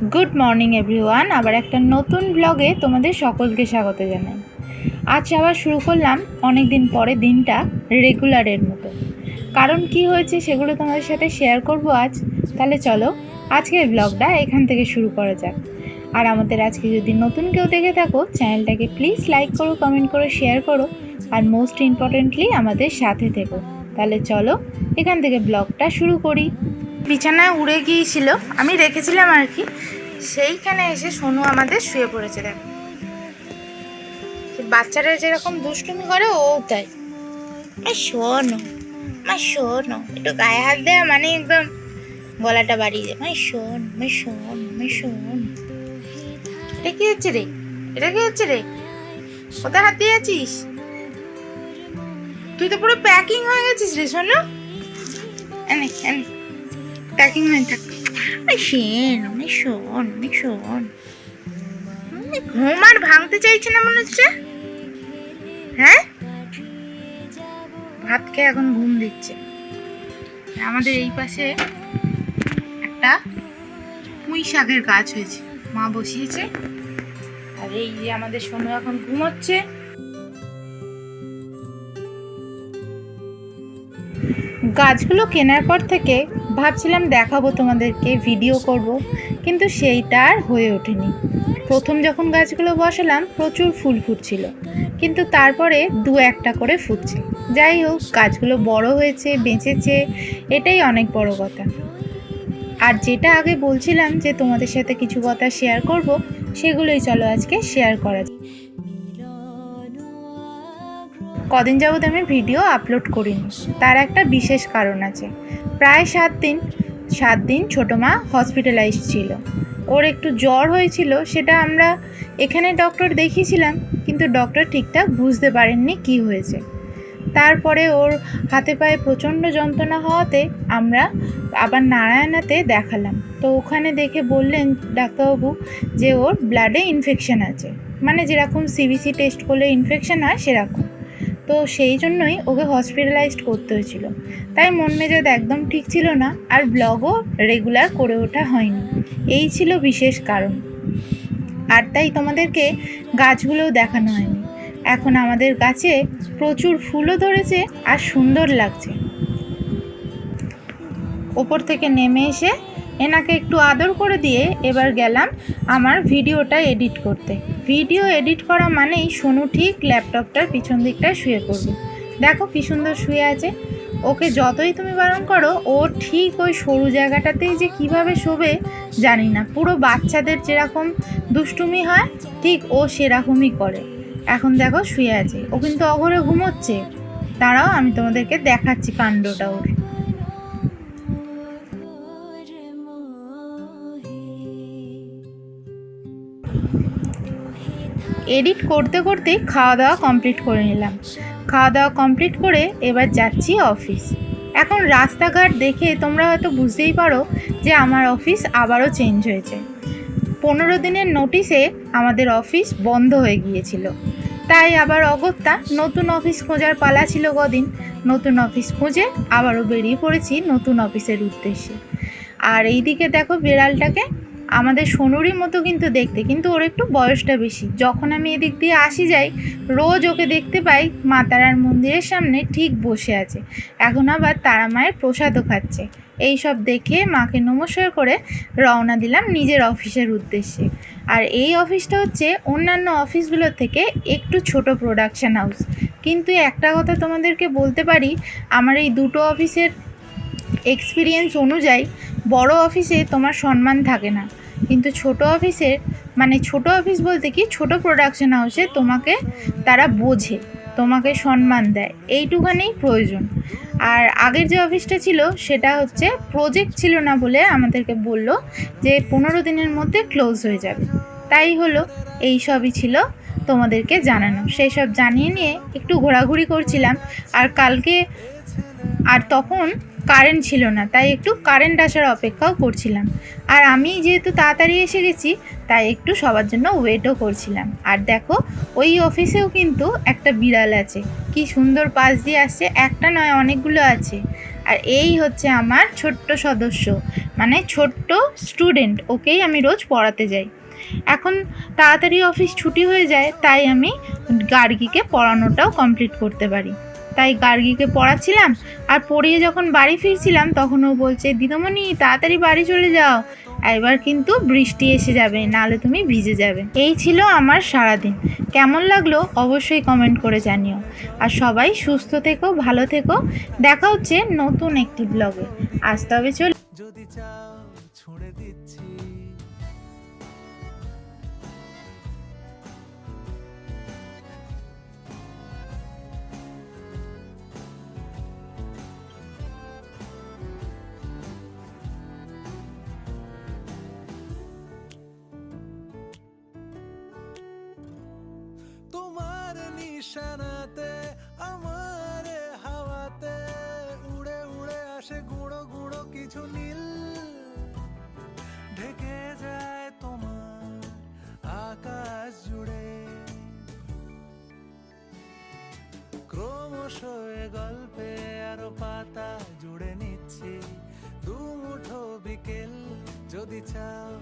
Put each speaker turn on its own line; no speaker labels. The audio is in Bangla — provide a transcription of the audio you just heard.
গুড মর্নিং এভরিওয়ান আবার একটা নতুন ব্লগে তোমাদের সকলকে স্বাগত জানাই। আজ আবার শুরু করলাম অনেক দিন পরে দিনটা রেগুলারের মতো। কারণ কি হয়েছে সেগুলো তোমাদের সাথে শেয়ার করব আজ। তাহলে চলো আজকের ব্লগটা এখান থেকে শুরু করা যাক। আর আমাদের আজকে যদি নতুন কেউ দেখে থাকো চ্যানেলটাকে প্লিজ লাইক করো কমেন্ট করো শেয়ার করো। আর মোস্ট ইম্পর্টেন্টলি আমাদের সাথে থেকো। তাহলে চলো এখান থেকে ব্লগটা শুরু করি। বিছানায় উড়ে গিয়েছিল, আমি রেখেছিলাম আর কি। সেইখানে এসে সোনু আমাদের শুয়ে পড়েছে, দেখো। বাচ্চারা যেরকম দুষ্টুমি করে, ও তাই। শোনো, মা, শোনো, একটু গায়ে হাত দেয়া মানে একদম গলাটা বাড়িয়ে দেয় মা, শোন মা শোন মা, শোন। এটা কি হচ্ছে রে? এটা কি হচ্ছে রে? কোথায় হাত দিয়ে আছিস? তুই তো পুরো প্যাকিং হয়ে গেছিস রে, শোনো। এনে এনে। হয়ে থাক। শোন আমি শোন আমি শোন। ঘুম আর ভাঙতে চাইছে না মনে হচ্ছে? হ্যাঁ? ভাত খেয়ে এখন ঘুম দিচ্ছে। আমাদের এই পাশে একটা পুঁই শাকের গাছ হয়েছে। মা বসিয়েছে। আর এই যে আমাদের সোনু এখন ঘুমোচ্ছে। গাছগুলো কেনার পর থেকে ভাবছিলাম দেখাবো তোমাদেরকে ভিডিও করব, কিন্তু সেইটা আর হয়ে ওঠেনি। প্রথম যখন গাছগুলো বসালাম, প্রচুর ফুল ফুটছিল, কিন্তু তারপরে দু একটা করে ফুটছে। যাই হোক, গাছগুলো বড় হয়েছে, বেঁচেছে, এটাই অনেক বড় কথা। আর যেটা আগে বলছিলাম যে তোমাদের সাথে কিছু কথা শেয়ার করব, সেগুলোই চলো আজকে শেয়ার করা কদিন যাবত আমি ভিডিও আপলোড করিনি। তার একটা বিশেষ কারণ আছে। প্রায় সাত দিন সাত দিন ছোটো মা হসপিটালাইজ ছিল। ওর একটু জ্বর হয়েছিল, সেটা আমরা এখানে ডক্টর দেখিয়েছিলাম, কিন্তু ডক্টর ঠিকঠাক বুঝতে পারেননি কি হয়েছে। তারপরে ওর হাতে পায়ে প্রচণ্ড যন্ত্রণা হওয়াতে আমরা আবার নারায়ণাতে দেখালাম। তো ওখানে দেখে বললেন ডাক্তারবাবু যে ওর ব্লাডে ইনফেকশান আছে। মানে যেরকম সিবিসি টেস্ট করলে ইনফেকশান হয়, সেরকম। তো সেই জন্যই ওকে হসপিটালাইজড করতে হয়েছিল। তাই মন মেজাজ একদম ঠিক ছিল না, আর ব্লগও রেগুলার করে ওঠা হয়নি। এই ছিল বিশেষ কারণ। আর তাই তোমাদেরকে গাছগুলোও দেখানো হয়নি। এখন আমাদের গাছে প্রচুর ফুলও ধরেছে আর সুন্দর লাগছে। ওপর থেকে নেমে এসে এনাকে একটু আদর করে দিয়ে এবার গেলাম আমার ভিডিওটা এডিট করতে। ভিডিও এডিট করা মানেই সোনু ঠিক ল্যাপটপটার পিছন দিকটায় শুয়ে পড়বে। দেখো কি সুন্দর শুয়ে আছে। ওকে যতই তুমি বারণ করো, ও ঠিক ওই সরু জায়গাটাতেই যে কীভাবে শোবে জানি না। পুরো বাচ্চাদের যেরকম দুষ্টুমি হয়, ঠিক ও সেরকমই করে। এখন দেখো শুয়ে আছে। ও কিন্তু অঘরে ঘুমোচ্ছে। তারাও আমি তোমাদেরকে দেখাচ্ছি কাণ্ডটা ওর। এডিট করতে করতেই খাওয়া দাওয়া কমপ্লিট করে নিলাম। খাওয়া দাওয়া কমপ্লিট করে এবার যাচ্ছি অফিস এখন রাস্তাঘাট দেখে তোমরা হয়তো বুঝতেই পারো যে আমার অফিস আবারও চেঞ্জ হয়েছে। পনেরো দিনের নোটিশে আমাদের অফিস বন্ধ হয়ে গিয়েছিল। তাই আবার অগত্যা নতুন অফিস খোঁজার পালা ছিল কদিন। নতুন অফিস খুঁজে আবারও বেরিয়ে পড়েছি নতুন অফিসের উদ্দেশ্যে। আর এইদিকে দেখো বিড়ালটাকে আমাদের সোনুরই মতো কিন্তু দেখতে, কিন্তু ওর একটু বয়সটা বেশি। যখন আমি এদিক দিয়ে আসি যাই, রোজ ওকে দেখতে পাই মা তারার মন্দিরের সামনে ঠিক বসে আছে। এখন আবার তারা মায়ের প্রসাদও খাচ্ছে। এই সব দেখে মাকে নমস্কার করে রওনা দিলাম নিজের অফিসের উদ্দেশ্যে। আর এই অফিসটা হচ্ছে অন্যান্য অফিসগুলোর থেকে একটু ছোট প্রোডাকশন হাউস কিন্তু একটা কথা তোমাদেরকে বলতে পারি, আমার এই দুটো অফিসের এক্সপিরিয়েন্স অনুযায়ী বড় অফিসে তোমার সম্মান থাকে না। কিন্তু ছোট অফিসের মানে ছোট অফিস বলতে কি, ছোট প্রোডাকশন হাউসে তোমাকে তারা বোঝে, তোমাকে সম্মান দেয়। এইটুখানি প্রয়োজন। আর আগের যে অফিসটা ছিল, সেটা হচ্ছে প্রজেক্ট ছিল না বলে আমাদেরকে বলল যে পনেরো দিনের মধ্যে ক্লোজ হয়ে যাবে। তাই হলো, এই সবই ছিল তোমাদেরকে জানানো। সেই সব জানিয়ে নিয়ে একটু ঘোরাঘুরি করছিলাম। আর কালকে, আর তখন কারেন্ট ছিল না, তাই একটু কারেন্ট আসার অপেক্ষাও করছিলাম। আর আমি যেহেতু তাড়াতাড়ি এসে গেছি, তাই একটু সবার জন্য ওয়েটও করছিলাম। আর দেখো, ওই অফিসেও কিন্তু একটা বিড়াল আছে। কি সুন্দর পাশ দিয়ে আসছে, একটা নয়, অনেকগুলো আছে। আর এই হচ্ছে আমার ছোট্ট সদস্য মানে ছোট্ট স্টুডেন্ট ওকেই আমি রোজ পড়াতে যাই। এখন তাড়াতাড়ি অফিস ছুটি হয়ে যায়, তাই আমি গার্গিকে পড়ানোটাও কমপ্লিট করতে পারি। তাই গার্গিকে পড়াচ্ছিলাম আর পড়িয়ে যখন বাড়ি ফিরছিলাম, তখন ও বলছে, দিদিমণি, তাড়াতাড়ি বাড়ি চলে যাও। এবার কিন্তু বৃষ্টি এসে যাবে নাহলে তুমি ভিজে যাবে। এই ছিল আমার সারাদিন। কেমন লাগল অবশ্যই কমেন্ট করে জানিও। আর সবাই সুস্থ থেকো, ভালো থেকো। দেখা হচ্ছে নতুন একটি ব্লগে আজ তবে চল
যদি চাও নিশানাতে, আমার হাওয়াতে, উড়ে উড়ে আসে গুঁড়ো গুঁড়ো কিছু নীল। ঢেকে যায় তোমার আকাশ জুড়ে। ক্রমশ গল্পে আরও পাতা জুড়ে নিচ্ছি। দু মুঠো বিকেল যদি চাও